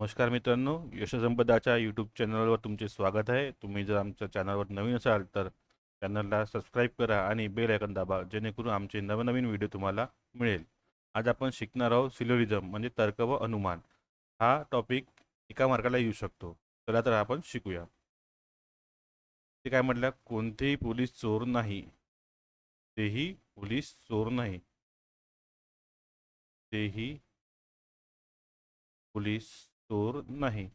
नमस्कार मित्रांनो यशसंपदाच्या यूट्यूब चॅनलवर तुमचे स्वागत आहे. तुम्ही जर आमच्या चॅनलवर नवीन असाल तर चॅनलला सबस्क्राईब करा आणि बेल आयकन दाबा जेणेकरून आमचे नवनवीन व्हिडिओ तुम्हाला मिळेल. आज आपण शिकणार आहोत सिलोरिझम म्हणजे तर्क व अनुमान. हा टॉपिक एका मार्काला येऊ शकतो. चला तर आपण शिकूया. ते काय म्हटलं? कोणतेही पोलीस चोर नाही. तेही पोलीस चोर नाही. तेही पोलीस चोर नहीं।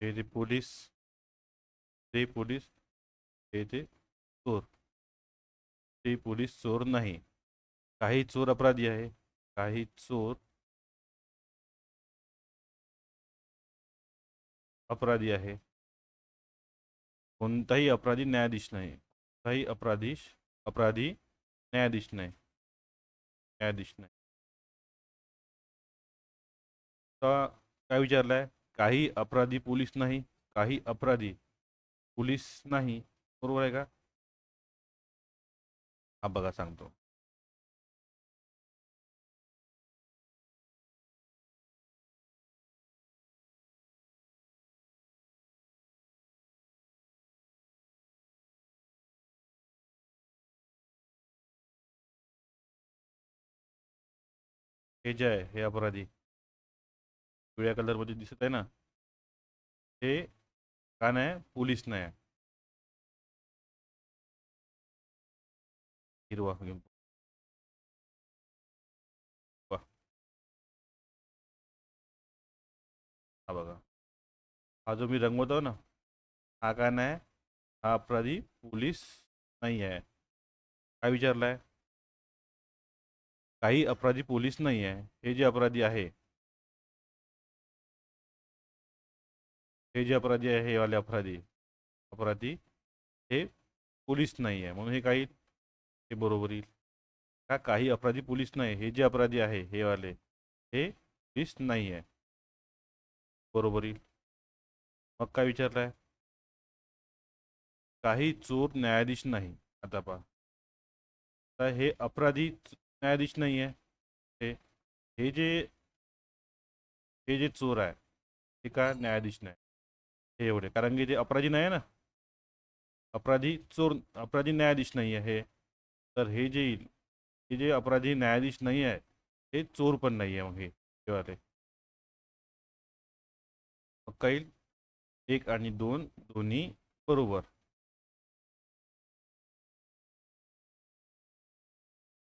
हे पोलीस ते पोलीस चोर। ते पोलीस चोर नाही। काही चोर अपराधी आहे, काही चोर अपराधी आहे. कोणताही अपराधी न्यायाधीश नाही. कोणताही अपराधीश, अपराधी न्यायाधीश नाही. न्यायाधीश नहीं. नाही आता काय विचारलंय? काही अपराधी पोलीस नाही, काही अपराधी पोलीस नाही. बरोबर आहे का? हा, बघा, सांगतो. हे जे आहे, हे अपराधी. पिवळ्या कलरमध्ये दिसत आहे ना? हे का नाही, पोलीस नाही हिरवा हा बघा. हा जो मी रंगवतो ना, हा का नाही, हा अपराधी, पोलीस नाही आहे. काय विचारलाय? काही अपराधी पोलीस नाही हे जे अपराधी हे जे अपराधी हे वाले अपराधी. अपराधी हे पोलीस नाही हे काही हे बरोबर येईल. का काही अपराधी पोलीस नाही. हे जे अपराधी हे वाले, हे पोलीस नाही आहे. बरोबर मग काय विचारलाय? काही चोर न्यायाधीश नाही. आता पहा. हे अपराधी न्यायाधीश नाही हे। हे जे हे जे चोर हे का न्यायाधीश नाही. हे एवढे, कारण की ते अपराधी नाही आहे ना, अपराधी चोर, अपराधी न्यायाधीश नाही हे. तर हे जे हे जे अपराधी न्यायाधीश नाही हे चोर पण नाही मग हे हे वाले. मग काय एक आणि दोन, दोन्ही बरोबर.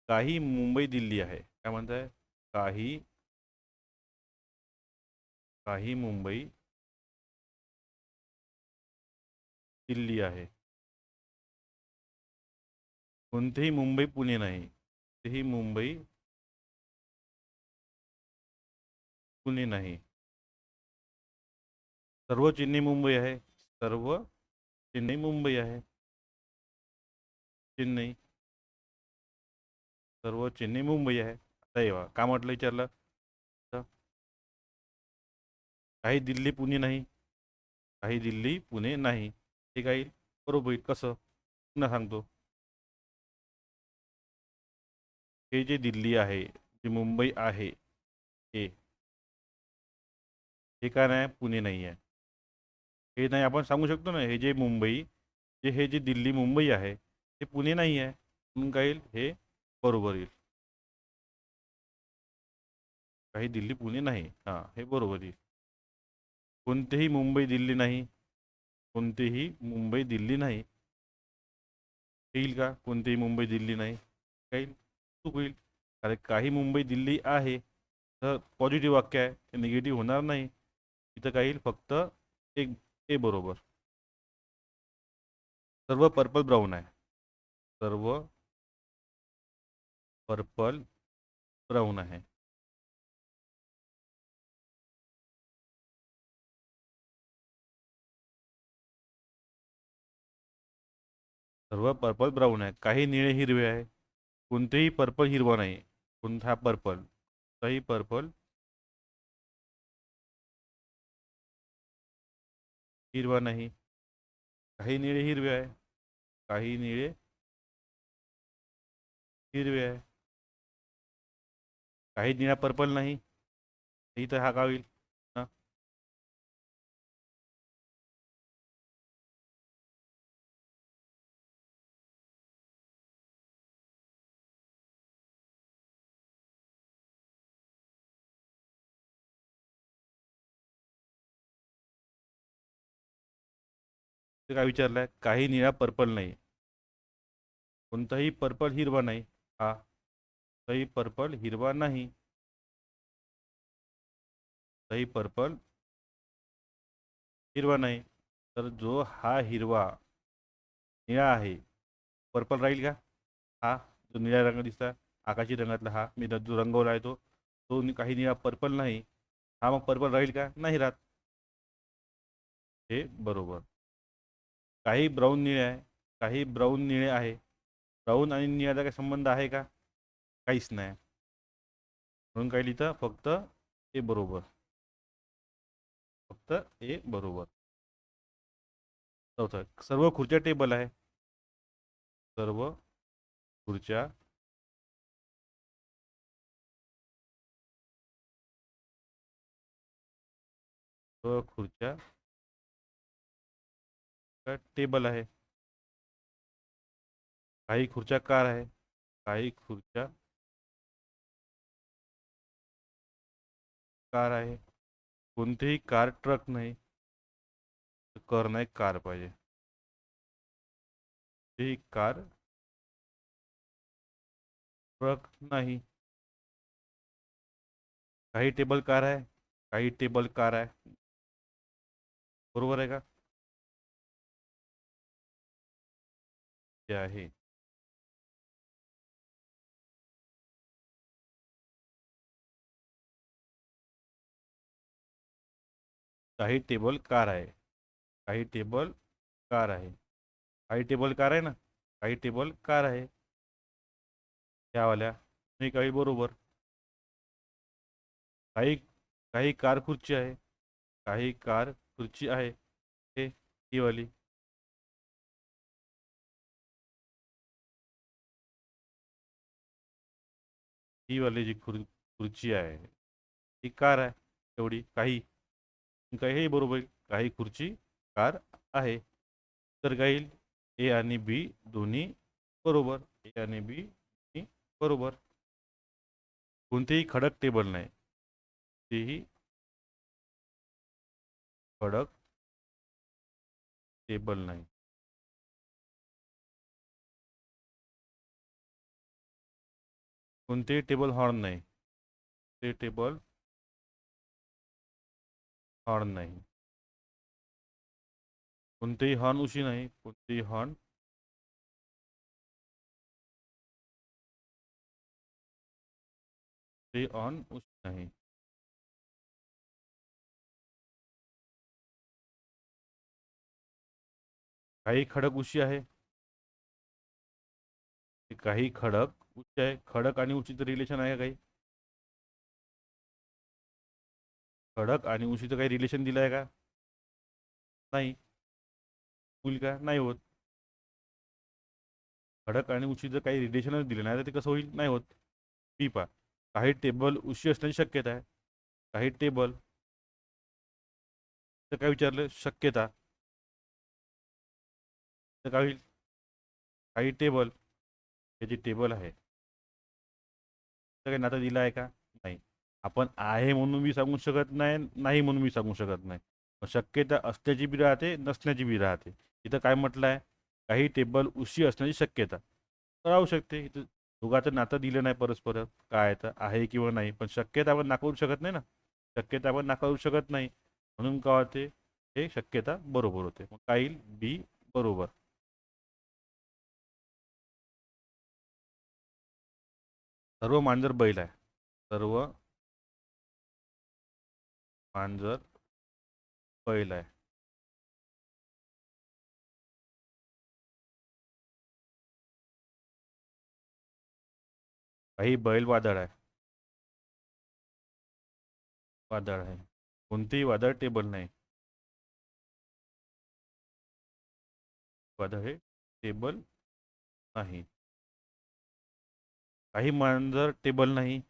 काही मुंबई दिल्ली आहे. काय म्हणताय? काही काही मुंबई दिल्ली आहे. कोणतेही मुंबई, पुणे नाही. कोणतेही मुंबई, पुणे नाही. सर्व चेन्नई मुंबई आहे. सर्व चेन्नई मुंबई आहे. चेन्नई सर्व चेन्नई मुंबई आहे. आता का म्हटलं विचारलं? तर काही दिल्ली पुणे नाही. काही दिल्ली पुणे नाही. हे काही बरोबर कसं पुन्हा सांगतो. हे जे दिल्ली आहे जे मुंबई आहे हे हे काय नाही? पुणे नाही आहे. हे नाही आपण सांगू शकतो ना हे जे मुंबई जे हे जे दिल्ली मुंबई आहे ते पुणे नाही आहे. म्हणून काय हे बरोबर येईल. काही दिल्ली पुणे नाही. हां हे बरोबर येईल. कोणतेही मुंबई दिल्ली नाही. कोणतेही मुंबई दिल्ली नाही. येईल का? कोणतेही मुंबई दिल्ली नाही. काही चूक होईल. कारण काही मुंबई दिल्ली आहे तर पॉझिटिव्ह वाक्य आहे. ते निगेटिव्ह होणार नाही. इथं काही येईल फक्त एक ए बरोबर. सर्व पर्पल ब्राऊन आहे. सर्व पर्पल ब्राउन है सर्व पर्पल ब्राउन है का ही नि हिरवे है कोणतेही पर्पल हिरवा नहीं. कोणता पर्पल? कोणताही पर्पल हिरवा का ही नि हिरवे है का ही नि हिरवे है काही निळा पर्पल नाही. इथं हा का होईल काय विचारलंय? काही निळा पर्पल नाही कोणताही पर्पल हिरवा नाही. हा. सही पर्पल हिरवा नाही. सही पर्पल हिरवा नाही. तर जो हा हिरवा निळा आहे पर्पल राहील का? हा जो निळ्या रंग दिसता आकाशी रंगातला हा मी जो रंगवला आहे तो. तो काही निळा पर्पल नाही. हा मग पर्पल राहील का? नाही राहत. हे बरोबर. काही ब्राऊन निळे आहे. काही ब्राऊन निळे आहे. ब्राऊन आणि निळ्याचा काही संबंध आहे का? काहीच नाही. म्हणून फक्त ए बरोबर. फक्त ए बरोबर. चौथं, सर्व खुर्च्या टेबल आहे. सर्व खुर्च्या सर्व खुर्च्या टेबल आहे. काही खुर्च्या कार आहे, काही खुर्च्या कार आहे. कोणतेही कार, ट्रक नाही. कर नाही, कार पाहिजे. ही कार, ट्रक नाही. काही टेबल कार आहे, काही टेबल कार आहे. बरोबर आहे का? काही टेबल कार आहे. काही टेबल कार आहे. काही टेबल कार आहे ना? काही टेबल कार आहे. त्यावाल्या नाही, काही बरोबर. काही काही कार खुर्ची आहे. काही कार खुर्ची आहे. हे, ही वाली. ही वाली जी खुर, खुर्ची आहे. ती कार आहे. एवढी काही. हे बरोबर आहे. काही खुर्ची, कार आहे. तर येईल ए बी दोन्ही बरोबर. ए बी बरोबर. कोणतेही खडक टेबल नाही. तेही खडक टेबल नाही. कोणतेही टेबल हॉर्न नाही. ते टेबल हॉर्न नाही। कोणतेही हॉर्न उशी नाही कोणतेही हॉर्न ते ऑन उशी नाही। काही खडक उशी आहे। काही खडक उशी आहे, खडक आणि उशीचं रिलेशन आहे काही? खडक आणि उशीचं काही रिलेशन दिलं आहे का? नाही. होईल का? नाही होत. खडक आणि उशीचं काही रिलेशनच दिलं नाही तर ते कसं होईल? नाही होत. पी पा. काही टेबल उशी असण्याची शक्यता आहे. काही टेबल तर काय विचारलं? शक्यता. तर काय होईल? काही टेबल हे जे टेबल आहे. तर काही नातं दिलं आहे का? नाही. आपण आहे म्हणून मी सांगू शकत नाही नाही म्हणून मी सांगू शकत नाही. शक्यता असण्याची बी राहते नसण्याची बी राहते. इथं काय म्हटलं आहे काही टेबल उशी असण्याची शक्यता. राहू शकते. इथं दोघाचं नातं दिलं नाही परस्पर. काय तर आहे किंवा नाही. पण शक्यता आपण नाकारू शकत नाही ना. शक्यता आपण नाकारू शकत नाही. म्हणून काय होते? हे शक्यता बरोबर होते. मग काय येईल बी बरोबर. सर्व मांजर बैल आहे. सर्व मांजर बैल आहे. काही बैल वादळ आहे. वादळ आहे. कोणतेही वादळ टेबल नाही. हे टेबल नाही. काही मांजर टेबल नाही.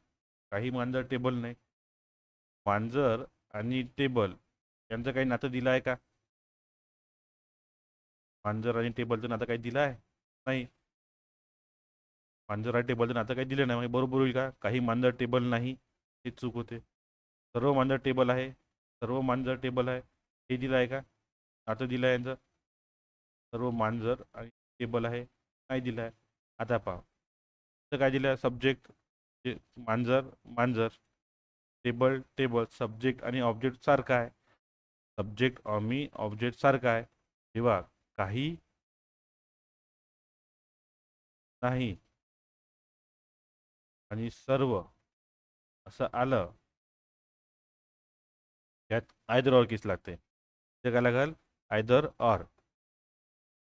काही मांजर टेबल नाही. मांजर आणि टेबल यांचं काही नातं दिलं आहे का? मांजर आणि टेबलचं नातं काही दिलं आहे? नाही. मांजर आणि टेबलचं नातं काही दिलं नाही. म्हणजे बरोबर होईल का? काही मांजर टेबल नाही. हे चूक होते. सर्व मांजर टेबल आहे. सर्व मांजर टेबल आहे. हे दिलं आहे का? नातं दिलं आहे यांचं. सर्व मांजर आणि टेबल आहे. नाही दिलं आहे. आता पहा. काय दिलं? आहे सब्जेक्ट मांजर मांजर. टेबल टेबल सब्जेक्ट आणि ऑब्जेक्ट सारखा आहे. सब्जेक्ट आम्ही ऑब्जेक्ट सारखा आहे. तेव्हा काही नाही. आणि सर्व असं आलं यात आयदर ऑर केस लागते. ते काय लागेल? आयदर ऑर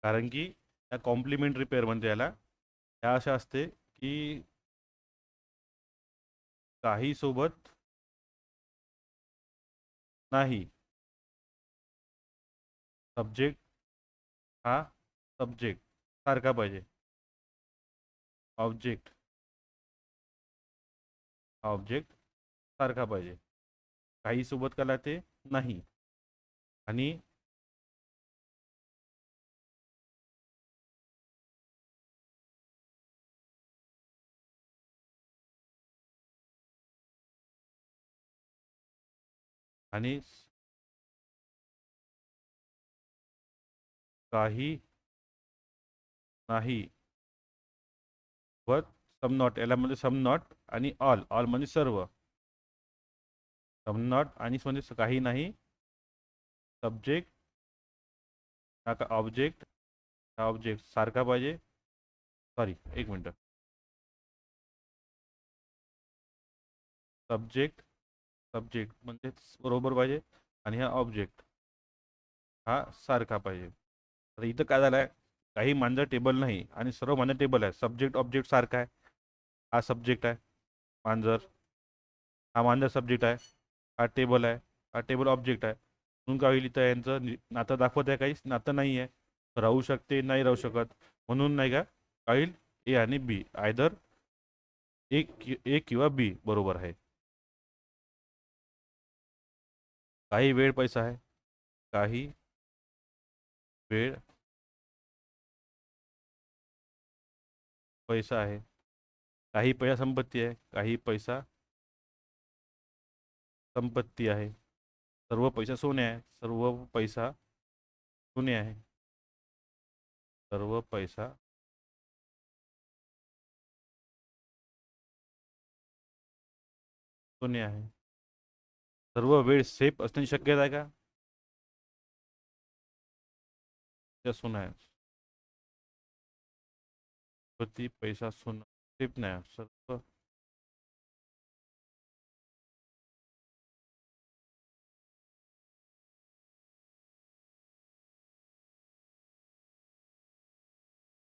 कारण की त्या कॉम्प्लिमेंटरी पेअर म्हणते याला ह्या अशा असते की काही सोबत नाही सब्जेक्ट हा सब्जेक्ट सारखा पाहिजे ऑब्जेक्ट ऑब्जेक्ट सारखा का ही सोबत कलाते नहीं. आणि काही नाही. बट सम नॉट याला म्हणजे सम नॉट आणि ऑल ऑल म्हणजे सर्व. सम नॉट आणि म्हणजे काही नाही. सब्जेक्ट ना का ऑब्जेक्ट हा ऑब्जेक्ट सारखा पाहिजे. सॉरी एक मिनटं. सब्जेक्ट सब्जेक्ट म्हणजेच बरोबर पाहिजे आणि हा ऑब्जेक्ट हा सारखा पाहिजे. आता इथं काय झालं आहे काही मांजर टेबल नाही आणि सर्व मांजर टेबल आहे सब्जेक्ट ऑब्जेक्ट सारखा आहे. हा सब्जेक्ट आहे. मांजर हा मांजर सब्जेक्ट आहे. हा टेबल आहे. हा टेबल ऑब्जेक्ट आहे. म्हणून काय होईल इथं यांचं नातं दाखवत आहे काहीच. नातं नाही आहे. राहू शकते नाही राहू शकत. म्हणून नाही का काय होईल? ए आणि बी. आयदर एक ए किंवा बी बरोबर आहे. काही वेळ पैसा आहे काही वेळ पैसा आहे काही पैसा संपत्ती आहे काही पैसा संपत्ती आहे. सर्व पैसा सोने आहे, सर्व पैसा सोने आहे. सर्व पैसा सोने आहे. सर्व वेळ सेफ़ असण्याची शक्यता आहे का त्या सोनं आहे पैसा सोनं सेफ़ नाही सर्व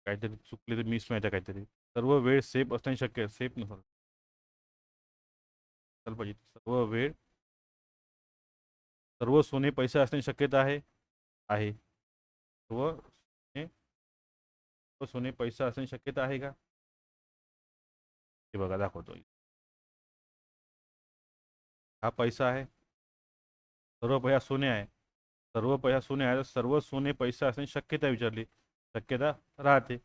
काहीतरी चुकले तर मिस माहिती काहीतरी सर्व वेळ सेफ़ असण्याची शक्य सेफ़ नसेल सर्व वेळ सर्व सोने पैसे असण्याची शक्यता आहे सर्व सोने सर्व सोने पैसा शक्यता आहे का? हे बघा, दाखवतो. हा पैसा आहे. सर्व पैसा सोने आहे. सर्व पैसा सोने तर सर्व सोने पैसा असण्याची शक्यता विचारली. शक्यता राहते.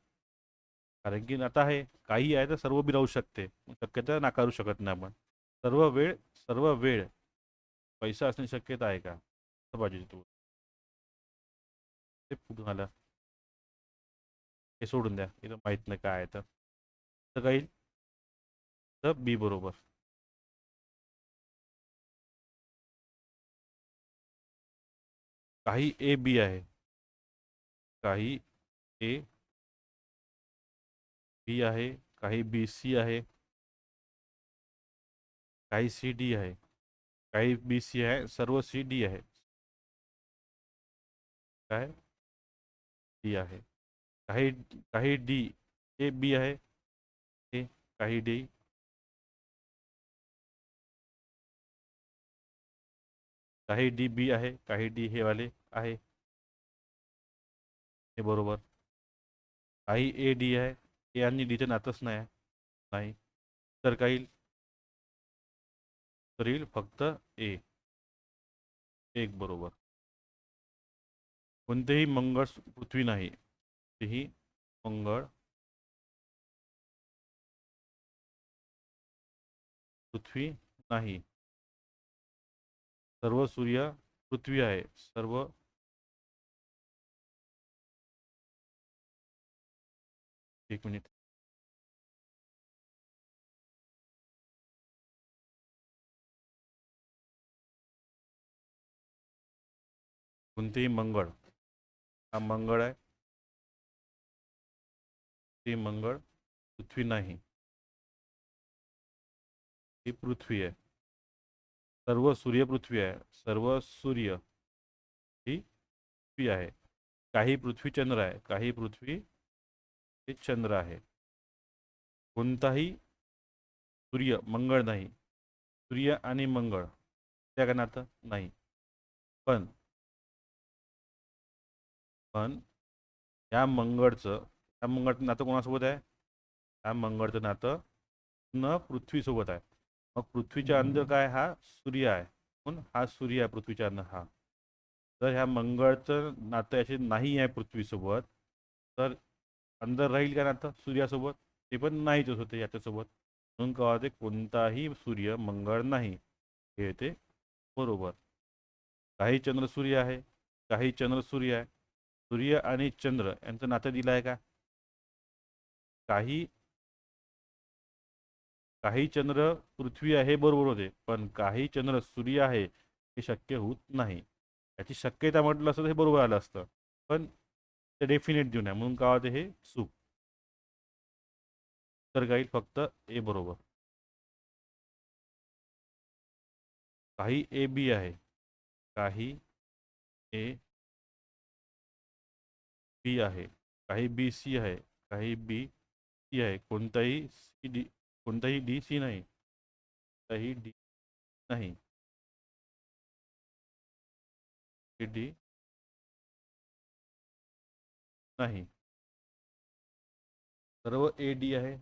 कारण की आता आहे काही आहे, तर सर्व बी राहू शकते. शक्यता नाकारू शकत नाही आपण. सर्व वेळ सर्व वेळ पैसा असण्याची शक्यता आहे का? पाहिजे तू ते हे सोडून द्या. इथं माहीत नाही काय तर. तर बी बरोबर. काही ए, बी आहे. काही ए, बी आहे. काही बी, सी आहे. काही सी, डी आहे. काही बी सी आहे, सर्व सी डी आहे. काय? डी आहे. काही काही डी ए बी आहे. हे काही डी काही डी बी आहे, काही डी हे वाले आहे. हे बरोबर. काही ए डी आहे. ए आणि डीचं नातंच नाही. आहे नाही. तर काही येईल फक्त ए. एक बरोबर. कोणतेही मंगळ पृथ्वी नाही. तेही मंगळ पृथ्वी नाही. सर्व सूर्य पृथ्वी आहे. सर्व एक मिनिट. कोणतेही मंगळ. हा मंगळ आहे. ते पृथ्वी नाही. ही पृथ्वी आहे. सर्व सूर्य पृथ्वी आहे. सर्व सूर्य ही पृथ्वी आहे. काही पृथ्वी चंद्र काही पृथ्वी हे चंद्र आहे. कोणताही सूर्य मंगळ नाही. सूर्य आणि मंगळ, त्या का नातं नाही पण या मंगळचं या मंगळचं नातं कोणासोबत आहे? या मंगळचं नातं न पृथ्वीसोबत आहे. मग पृथ्वीच्या अंदर काय? हा सूर्य आहे. म्हणून हा सूर्य आहे पृथ्वीच्या अंदर हा. जर ह्या मंगळचं नातं याचे नाही आहे पृथ्वीसोबत तर अंदर राहील का नातं सूर्यासोबत? ते पण नाहीच होते याच्यासोबत. म्हणून का होते कोणताही सूर्य मंगळ नाही. हे येते बरोबर. काही चंद्र सूर्य आहे काही चंद्र सूर्य आहे. सूर्य आणि चंद्र यांचं नातं दिलं आहे का? काही काही चंद्र पृथ्वी आहे बरोबर होते. पण काही चंद्र सूर्य आहे हे शक्य होत नाही. याची शक्यता म्हटलं असतं हे बरोबर आलं असतं. पण ते डेफिनेट देऊन आहे म्हणून काय होते हे? चूक. तर काही फक्त ए बरोबर. काही ए बी आहे. काही ए बी आहे, काही बी सी आहे, काही बी सी आहे. कोणताही सी डी कोणताही डी सी नाही. कोणताही डी नाही. डी नाही. सर्व ए डी आहे.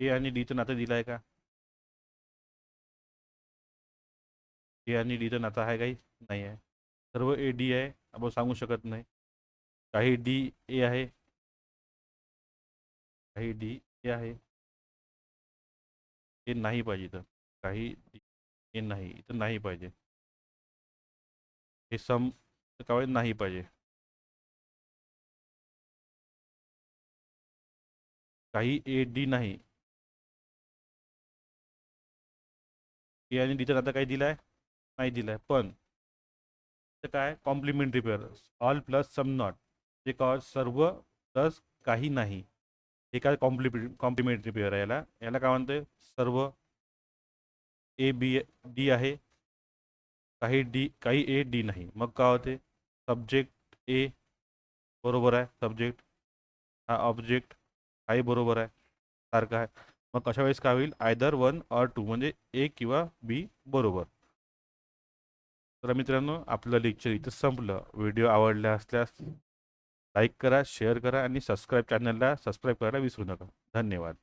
ए आणि डीचं नातं दिलं आहे का? ए आणि डीचं नातं आहे काही? नाही आहे. सर्व ए डी आहे. आपण सांगू शकत नाही. काही डी ए आहे. काही डी ए हे नाही पाहिजे इथं. काही डी ए नाही. इथं नाही पाहिजे. हे सम का नाही पाहिजे. काही ए डी नाही. ए डीचं नातं काही दिलं आहे नाही दिलं आहे पण ते काय? Complementary pair all plus some not जे का सर्व प्लस काही नाही. हे काय कॉम्प्लिमे कॉम्प्लिमेंटरी पेअर आहे याला. याला काय म्हणते सर्व ए बी डी आहे. काही डी काही ए डी नाही. मग काय होते? सब्जेक्ट ए बरोबर आहे. सब्जेक्ट हा ऑब्जेक्ट हाही बरोबर आहे. सारखा आहे. मग अशा वेळेस काय होईल? आयदर वन ऑर टू म्हणजे ए किंवा बी बरोबर. तर मित्रांनो आपलं लेक्चर इथं संपलं. व्हिडिओ आवडला असल्यास लाईक करा शेअर करा आणि सबस्क्राईब चॅनलला सबस्क्राईब करायला विसरू नका. धन्यवाद.